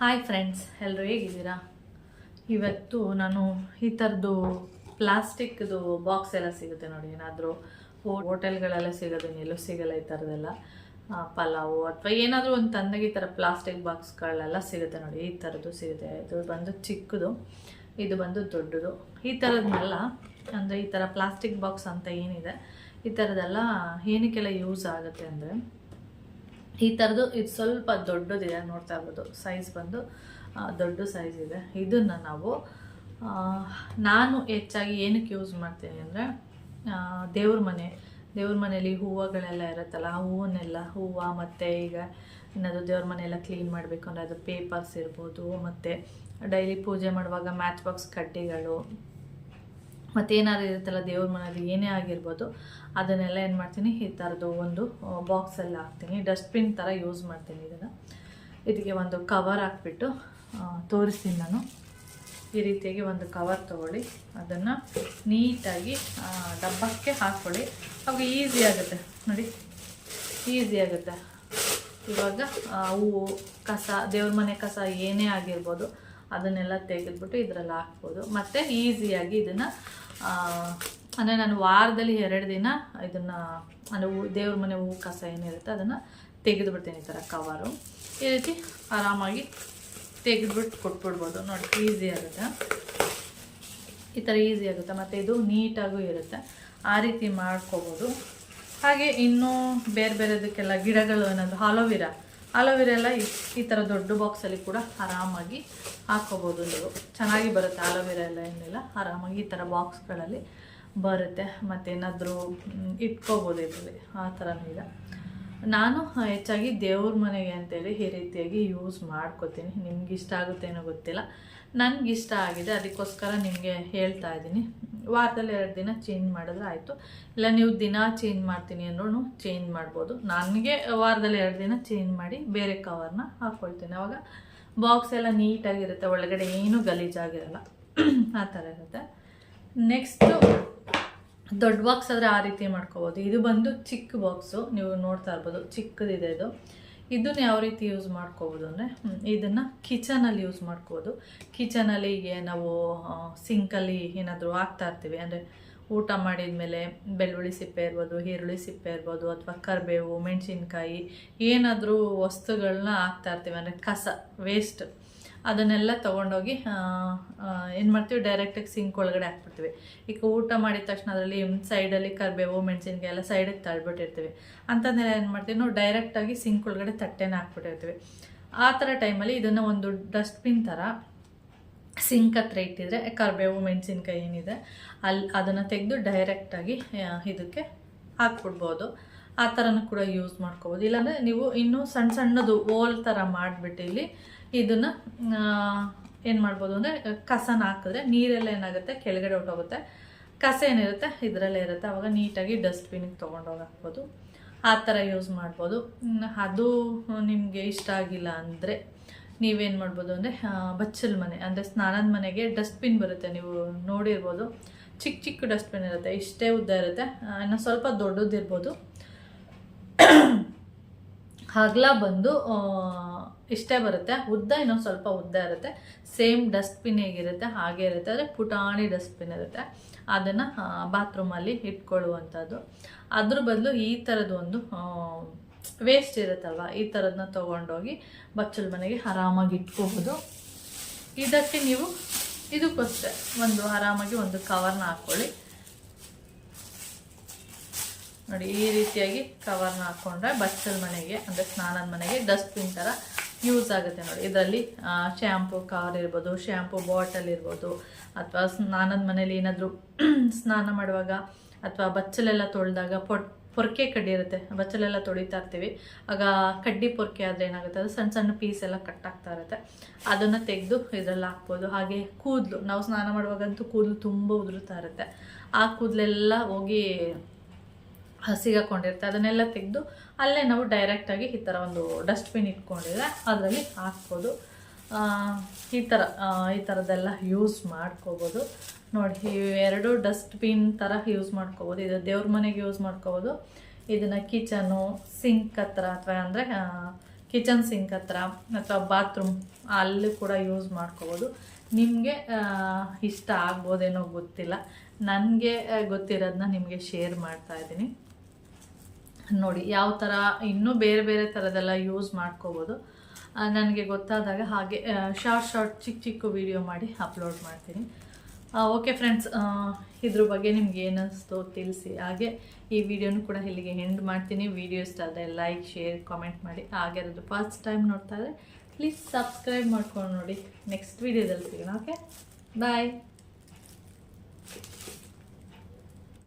Hi friends ಎಲ್ಲರೂ ಹೇಗಿದ್ದೀರಾ? ಇವತ್ತು ನಾನು ಈ ಥರದ್ದು ಪ್ಲಾಸ್ಟಿಕ್ದು ಬಾಕ್ಸ್ ಎಲ್ಲ ಸಿಗುತ್ತೆ ನೋಡಿ, ಏನಾದರೂ ಹೋಟೆಲ್ಗಳೆಲ್ಲ ಸಿಗೋದು ಎಲ್ಲೂ ಸಿಗಲ್ಲ ಈ ಥರದ್ದೆಲ್ಲ. ಪಲಾವು ಅಥವಾ ಏನಾದರೂ ಒಂದು ತಂದಾಗ ಈ ಥರ ಪ್ಲಾಸ್ಟಿಕ್ ಬಾಕ್ಸ್ಗಳೆಲ್ಲ ಸಿಗುತ್ತೆ ನೋಡಿ, ಈ ಥರದ್ದು ಸಿಗುತ್ತೆ. ಇದು ಬಂದು ಚಿಕ್ಕದು, ಇದು ಬಂದು ದೊಡ್ಡದು. ಈ ಥರದ್ನೆಲ್ಲ, ಅಂದರೆ ಈ ಥರ ಪ್ಲಾಸ್ಟಿಕ್ ಬಾಕ್ಸ್ ಅಂತ ಏನಿದೆ, ಈ ಥರದ್ದೆಲ್ಲ ಏನಕ್ಕೆಲ್ಲ ಯೂಸ್ ಆಗುತ್ತೆ ಅಂದರೆ ಈ ಥರದ್ದು ಇದು ಸ್ವಲ್ಪ ದೊಡ್ಡದಿದೆ ನೋಡ್ತಾ ಇರ್ಬೋದು. ಸೈಜ್ ಬಂದು ದೊಡ್ಡ ಸೈಜ್ ಇದೆ. ಇದನ್ನು ನಾವು ನಾನು ಹೆಚ್ಚಾಗಿ ಏನಕ್ಕೆ ಯೂಸ್ ಮಾಡ್ತೀನಿ ಅಂದರೆ ದೇವ್ರ ಮನೆ, ದೇವ್ರ ಮನೇಲಿ ಹೂವುಗಳೆಲ್ಲ ಇರುತ್ತಲ್ಲ, ಆ ಹೂವನ್ನೆಲ್ಲ, ಹೂವು ಮತ್ತು ಈಗ ಏನಾದರೂ ದೇವ್ರ ಮನೆಯೆಲ್ಲ ಕ್ಲೀನ್ ಮಾಡಬೇಕು ಅಂದರೆ ಅದು ಪೇಪರ್ಸ್ ಇರ್ಬೋದು, ಮತ್ತು ಡೈಲಿ ಪೂಜೆ ಮಾಡುವಾಗ ಮ್ಯಾಚ್ ಬಾಕ್ಸ್ ಕಡ್ಡಿಗಳು ಮತ್ತೇನಾದ್ರು ಇರುತ್ತಲ್ಲ ದೇವ್ರ ಮನೆಯಲ್ಲಿ ಏನೇ ಆಗಿರ್ಬೋದು, ಅದನ್ನೆಲ್ಲ ಏನು ಮಾಡ್ತೀನಿ, ಈ ಥರದ್ದು ಒಂದು ಬಾಕ್ಸಲ್ಲಿ ಹಾಕ್ತೀನಿ. ಡಸ್ಟ್ಬಿನ್ ಥರ ಯೂಸ್ ಮಾಡ್ತೀನಿ ಇದನ್ನು. ಇದಕ್ಕೆ ಒಂದು ಕವರ್ ಹಾಕ್ಬಿಟ್ಟು ತೋರಿಸ್ತೀನಿ ನಾನು. ಈ ರೀತಿಯಾಗಿ ಒಂದು ಕವರ್ ತೊಗೊಳ್ಳಿ. ಅದನ್ನು ನೀಟಾಗಿ ಡಬ್ಬಕ್ಕೆ ಹಾಕ್ಕೊಳ್ಳಿ ಅವಾಗ ಈಸಿ ಆಗುತ್ತೆ. ನೋಡಿ ಈಸಿ ಆಗುತ್ತೆ. ಇವಾಗ ಹೂವು, ಕಸ, ದೇವ್ರ ಮನೆ ಕಸ ಏನೇ ಆಗಿರ್ಬೋದು ಅದನ್ನೆಲ್ಲ ತೆಗೆದ್ಬಿಟ್ಟು ಇದರಲ್ಲಿ ಹಾಕ್ಬೋದು. ಮತ್ತು ಈಸಿಯಾಗಿ ಇದನ್ನು ಅಂದರೆ ನಾನು ವಾರದಲ್ಲಿ ಎರಡು ದಿನ ಇದನ್ನು, ಅಂದರೆ ಹೂ ದೇವ್ರ ಮನೆ ಹೂ ಕಸ ಏನಿರುತ್ತೆ ಅದನ್ನು ತೆಗೆದುಬಿಡ್ತೀನಿ ಈ ಥರ ಕವರು. ಈ ರೀತಿ ಆರಾಮಾಗಿ ತೆಗೆದ್ಬಿಟ್ಟು ಕೊಟ್ಬಿಡ್ಬೋದು. ನೋಡಿ, ಈಸಿ ಆಗುತ್ತೆ. ಈ ಥರ ಈಸಿ ಆಗುತ್ತೆ. ಮತ್ತು ಇದು ನೀಟಾಗೂ ಇರುತ್ತೆ. ಆ ರೀತಿ ಮಾಡ್ಕೋಬೋದು. ಹಾಗೆ ಇನ್ನೂ ಬೇರೆ ಬೇರೆದಕ್ಕೆಲ್ಲ ಗಿಡಗಳು ಏನಾದರೂ ಆಲೋವಿರಾ ಆಲೋವಿರಾ ಎಲ್ಲ ಈ- ಥರ ದೊಡ್ಡ ಬಾಕ್ಸಲ್ಲಿ ಕೂಡ ಆರಾಮಾಗಿ ಹಾಕ್ಕೋಬೋದು ನೀವು. ಚೆನ್ನಾಗಿ ಬರುತ್ತೆ ಆಲೋವೆರಾ ಎಲ್ಲ ಏನಿಲ್ಲ. ಆರಾಮಾಗಿ ಈ ಥರ ಬಾಕ್ಸ್ಗಳಲ್ಲಿ ಬರುತ್ತೆ. ಮತ್ತೇನಾದರೂ ಇಟ್ಕೋಬೋದು ಇದರಲ್ಲಿ. ಆ ಥರನೂ ಇಲ್ಲ ನಾನು ಹೆಚ್ಚಾಗಿ ದೇವ್ರ ಮನೆಗೆ ಅಂತೇಳಿ ಈ ರೀತಿಯಾಗಿ ಯೂಸ್ ಮಾಡ್ಕೋತೀನಿ. ನಿಮ್ಗೆ ಇಷ್ಟ ಆಗುತ್ತೇನೋ ಗೊತ್ತಿಲ್ಲ. ನನಗಿಷ್ಟ ಆಗಿದೆ. ಅದಕ್ಕೋಸ್ಕರ ನಿಮಗೆ ಹೇಳ್ತಾ ಇದ್ದೀನಿ. ವಾರದಲ್ಲಿ ಎರಡು ದಿನ ಚೇಂಜ್ ಮಾಡಿದ್ರೆ ಆಯಿತು. ಇಲ್ಲ, ನೀವು ದಿನ ಚೇಂಜ್ ಮಾಡ್ತೀನಿ ಅಂದ್ರೂ ಚೇಂಜ್ ಮಾಡ್ಬೋದು. ನನಗೆ ವಾರದಲ್ಲಿ ಎರಡು ದಿನ ಚೇಂಜ್ ಮಾಡಿ ಬೇರೆ ಕವರ್ನ ಹಾಕ್ಕೊಳ್ತೀನಿ ಅವಾಗ ಬಾಕ್ಸ್ ಎಲ್ಲ ನೀಟಾಗಿರುತ್ತೆ ಒಳಗಡೆ ಏನೂ ಗಲೀಜಾಗಿರಲ್ಲ. ಆ ಥರ ಇರುತ್ತೆ. ನೆಕ್ಸ್ಟು ದೊಡ್ಡ ಬಾಕ್ಸ್ ಆದರೆ ಆ ರೀತಿ ಮಾಡ್ಕೋಬೋದು. ಇದು ಬಂದು ಚಿಕ್ಕ ಬಾಕ್ಸು ನೀವು ನೋಡ್ತಾ ಇರ್ಬೋದು. ಚಿಕ್ಕದಿದೆ ಇದು. ಇದನ್ನ ಯಾವ ರೀತಿ ಯೂಸ್ ಮಾಡ್ಕೋಬೋದು ಅಂದರೆ ಇದನ್ನು ಕಿಚನಲ್ಲಿ ಯೂಸ್ ಮಾಡ್ಕೋಬೋದು. ಕಿಚನಲ್ಲಿ ಈಗ ನಾವು ಸಿಂಕಲ್ಲಿ ಏನಾದರೂ ಹಾಕ್ತಾ ಇರ್ತೀವಿ. ಅಂದರೆ ಊಟ ಮಾಡಿದ ಮೇಲೆ ಬೆಳ್ಳುಳ್ಳಿ ಸಿಪ್ಪೆ ಇರ್ಬೋದು, ಈರುಳ್ಳಿ ಸಿಪ್ಪೆ ಇರ್ಬೋದು, ಅಥವಾ ಕರಿಬೇವು, ಮೆಣಸಿನ್ಕಾಯಿ, ಏನಾದರೂ ವಸ್ತುಗಳನ್ನ ಹಾಕ್ತಾ ಇರ್ತೀವಿ. ಅಂದರೆ ಕಸ ವೇಸ್ಟ್ ಅದನ್ನೆಲ್ಲ ತೊಗೊಂಡೋಗಿ ಏನು ಮಾಡ್ತೀವಿ ಡೈರೆಕ್ಟಾಗಿ ಸಿಂಕ್ ಒಳಗಡೆ ಹಾಕ್ಬಿಡ್ತೀವಿ. ಈಗ ಊಟ ಮಾಡಿದ ತಕ್ಷಣ ಅದರಲ್ಲಿ ಸೈಡಲ್ಲಿ ಕರಿಬೇವು ಮೆಣಸಿನ್ಕಾಯಿ ಎಲ್ಲ ಸೈಡಿಗೆ ತಳ್ಬಿಟ್ಟಿರ್ತೀವಿ. ಅಂತಂದರೆ ಏನು ಮಾಡ್ತೀವಿ, ನಾವು ಡೈರೆಕ್ಟಾಗಿ ಸಿಂಕ್ ಒಳಗಡೆ ತಟ್ಟೆನ ಹಾಕ್ಬಿಟ್ಟಿರ್ತೀವಿ. ಆ ಥರ ಟೈಮಲ್ಲಿ ಇದನ್ನು ಒಂದು ಡಸ್ಟ್ಬಿನ್ ಥರ ಸಿಂಕ್ ಹತ್ರ ಇಟ್ಟಿದ್ರೆ, ಕರಿಬೇವು, ಮೆಣಸಿನ್ಕಾಯಿ ಏನಿದೆ ಅಲ್ಲಿ ಅದನ್ನು ತೆಗೆದು ಡೈರೆಕ್ಟಾಗಿ ಇದಕ್ಕೆ ಹಾಕ್ಬಿಡ್ಬೋದು. ಆ ಥರನೂ ಕೂಡ ಯೂಸ್ ಮಾಡ್ಕೋಬೋದು. ಇಲ್ಲಾಂದರೆ ನೀವು ಇನ್ನೂ ಸಣ್ಣ ಸಣ್ಣದು ಓಲ್ ಥರ ಮಾಡಿಬಿಟ್ಟು ಇಲ್ಲಿ ಇದನ್ನು ಏನು ಮಾಡ್ಬೋದು ಅಂದರೆ, ಕಸನ ಹಾಕಿದ್ರೆ ನೀರೆಲ್ಲ ಏನಾಗುತ್ತೆ? ಕೆಳಗಡೆ ಹೊಟ್ಟೋಗುತ್ತೆ ಕಸ ಏನಿರುತ್ತೆ? ಇದರಲ್ಲೇ ಇರುತ್ತೆ. ಅವಾಗ ನೀಟಾಗಿ ಡಸ್ಟ್ಬಿನ್ಗೆ ತೊಗೊಂಡೋಗಿ ಹಾಕ್ಬೋದು. ಆ ಥರ ಯೂಸ್ ಮಾಡ್ಬೋದು. ಅದು ನಿಮಗೆ ಇಷ್ಟ ಆಗಿಲ್ಲ ಅಂದರೆ ನೀವೇನು ಮಾಡ್ಬೋದು ಅಂದರೆ ಬಚ್ಚಲ ಮನೆ, ಅಂದರೆ ಸ್ನಾನದ ಮನೆಗೆ ಡಸ್ಟ್ಬಿನ್ ಬರುತ್ತೆ. ನೀವು ನೋಡಿರ್ಬೋದು. ಚಿಕ್ಕ ಚಿಕ್ಕ ಡಸ್ಟ್ಬಿನ್ ಇರುತ್ತೆ. ಇಷ್ಟೇ ಉದ್ದ ಇರುತ್ತೆ. ಇನ್ನು ಸ್ವಲ್ಪ ದೊಡ್ಡದಿರ್ಬೋದು. ಹಗಲ ಬಂದು ಇಷ್ಟೇ ಬರುತ್ತೆ. ಉದ್ದ ಇನ್ನೊಂದು ಸ್ವಲ್ಪ ಉದ್ದ ಇರುತ್ತೆ. ಸೇಮ್ ಡಸ್ಟ್ಬಿನ್ ಹೇಗಿರುತ್ತೆ, ಹಾಗೆ ಇರುತ್ತೆ. ಅಂದರೆ ಪುಟಾಣಿ ಡಸ್ಟ್ಬಿನ್ ಇರುತ್ತೆ. ಅದನ್ನು ಬಾತ್ರೂಮಲ್ಲಿ ಇಟ್ಕೊಳ್ಳುವಂಥದ್ದು. ಅದ್ರ ಬದಲು ಈ ಥರದ ಒಂದು ವೇಸ್ಟ್ ಇರುತ್ತಲ್ವ, ಈ ಥರದನ್ನ ತೊಗೊಂಡೋಗಿ ಬಚ್ಚಲ ಮನೆಗೆ ಆರಾಮಾಗಿ ಇಟ್ಕೋಬೋದು. ಇದಕ್ಕೆ ನೀವು, ಇದಕ್ಕೋಸ್ಕರ ಒಂದು ಆರಾಮಾಗಿ ಒಂದು ಕವರ್ನ ಹಾಕ್ಕೊಳ್ಳಿ ನೋಡಿ, ಈ ರೀತಿಯಾಗಿ ಕವರ್ನ ಹಾಕ್ಕೊಂಡ್ರೆ ಬಚ್ಚಲ ಮನೆಗೆ, ಅಂದರೆ ಸ್ನಾನದ ಮನೆಗೆ, ಡಸ್ಟ್ಬಿನ್ ಥರ ಯೂಸ್ ಆಗುತ್ತೆ ನೋಡಿ. ಇದರಲ್ಲಿ ಶ್ಯಾಂಪು ಕಾರ್ ಇರ್ಬೋದು ಶ್ಯಾಂಪು ಬಾಟಲ್ ಇರ್ಬೋದು, ಅಥವಾ ಸ್ನಾನದ ಮನೇಲಿ ಏನಾದರೂ ಸ್ನಾನ ಮಾಡುವಾಗ ಅಥವಾ ಬಚ್ಚಲೆಲ್ಲ ತೊಳೆದಾಗ ಪೊಟ್, ಪೊರ್ಕೆ ಕಡ್ಡಿ ಇರುತ್ತೆ. ಬಚ್ಚಲೆಲ್ಲ ತೊಳಿತಾ ಇರ್ತೀವಿ. ಆಗ ಕಡ್ಡಿ ಪೊರ್ಕೆ ಆದರೆ ಏನಾಗುತ್ತೆ? ಅದು ಸಣ್ಣ ಸಣ್ಣ ಪೀಸ್ ಎಲ್ಲ ಕಟ್ಟಾಗ್ತಾ ಇರುತ್ತೆ. ಅದನ್ನು ತೆಗೆದು ಇದರಲ್ಲಿ ಹಾಕ್ಬೋದು. ಹಾಗೆ ಕೂದಲು, ನಾವು ಸ್ನಾನ ಮಾಡುವಾಗಂತೂ ಕೂದಲು ತುಂಬ ಉದುರುತ್ತಾ ಇರುತ್ತೆ. ಆ ಕೂದಲೆಲ್ಲ ಹೋಗಿ ಸಿಗಾಕೊಂಡಿರುತ್ತೆ ಅದನ್ನೆಲ್ಲ ತೆಗೆದು ಅಲ್ಲೇ ನಾವು ಡೈರೆಕ್ಟಾಗಿ ಈ ಥರ ಒಂದು ಡಸ್ಟ್ಬಿನ್ ಇಟ್ಕೊಂಡಿದ್ರೆ ಅದರಲ್ಲಿ ಹಾಕ್ಬೋದು. ಈ ಥರ ಈ ಥರದ್ದೆಲ್ಲ ಯೂಸ್ ಮಾಡ್ಕೋಬೋದು. ನೋಡಿ ಎರಡು ಡಸ್ಟ್ಬಿನ್ ಥರ ಯೂಸ್ ಮಾಡ್ಕೋಬೋದು. ಇದು ದೇವ್ರ ಮನೆಗೆ ಯೂಸ್ ಮಾಡ್ಕೋಬೋದು. ಇದನ್ನು ಕಿಚನು ಸಿಂಕ್ ಹತ್ರ ಅಥವಾ ಅಂದರೆ ಕಿಚನ್ ಸಿಂಕ್ ಹತ್ರ ಅಥವಾ ಬಾತ್ರೂಮ್ ಅಲ್ಲೂ ಕೂಡ ಯೂಸ್ ಮಾಡ್ಕೋಬೋದು. ನಿಮಗೆ ಇಷ್ಟ ಆಗ್ಬೋದೇನೋ ಗೊತ್ತಿಲ್ಲ. ನನಗೆ ಗೊತ್ತಿರೋದನ್ನ ನಿಮಗೆ ಶೇರ್ ಮಾಡ್ತಾ ಇದ್ದೀನಿ. ನೋಡಿ, ಯಾವ ಥರ ಇನ್ನೂ ಬೇರೆ ಬೇರೆ ಥರದೆಲ್ಲ ಯೂಸ್ ಮಾಡ್ಕೋಬೋದು. ನನಗೆ ಗೊತ್ತಾದಾಗ ಹಾಗೆ ಶಾರ್ಟ್ ಶಾರ್ಟ್ ಚಿಕ್ಕ ಚಿಕ್ಕ ವಿಡಿಯೋ ಮಾಡಿ ಅಪ್ಲೋಡ್ ಮಾಡ್ತೀನಿ. ಓಕೆ ಫ್ರೆಂಡ್ಸ್ ಇದ್ರ ಬಗ್ಗೆ ನಿಮ್ಗೆ ಏನಿಸ್ತು ತಿಳಿಸಿ. ಹಾಗೆ ಈ ವಿಡಿಯೋನು ಕೂಡ ಇಲ್ಲಿಗೆ ಎಂಡ್ ಮಾಡ್ತೀನಿ. ವಿಡಿಯೋ ಇಷ್ಟ ಆದರೆ ಲೈಕ್ ಶೇರ್ ಕಾಮೆಂಟ್ ಮಾಡಿ. ಹಾಗೆ ಅದು ಫಸ್ಟ್ ಟೈಮ್ ನೋಡ್ತಾ ಇದ್ದರೆ ಪ್ಲೀಸ್ ಸಬ್ಸ್ಕ್ರೈಬ್ ಮಾಡ್ಕೊಂಡು ನೋಡಿ. ನೆಕ್ಸ್ಟ್ ವಿಡಿಯೋದಲ್ಲಿ ಸಿಗೋಣ ಓಕೆ ಬಾಯ್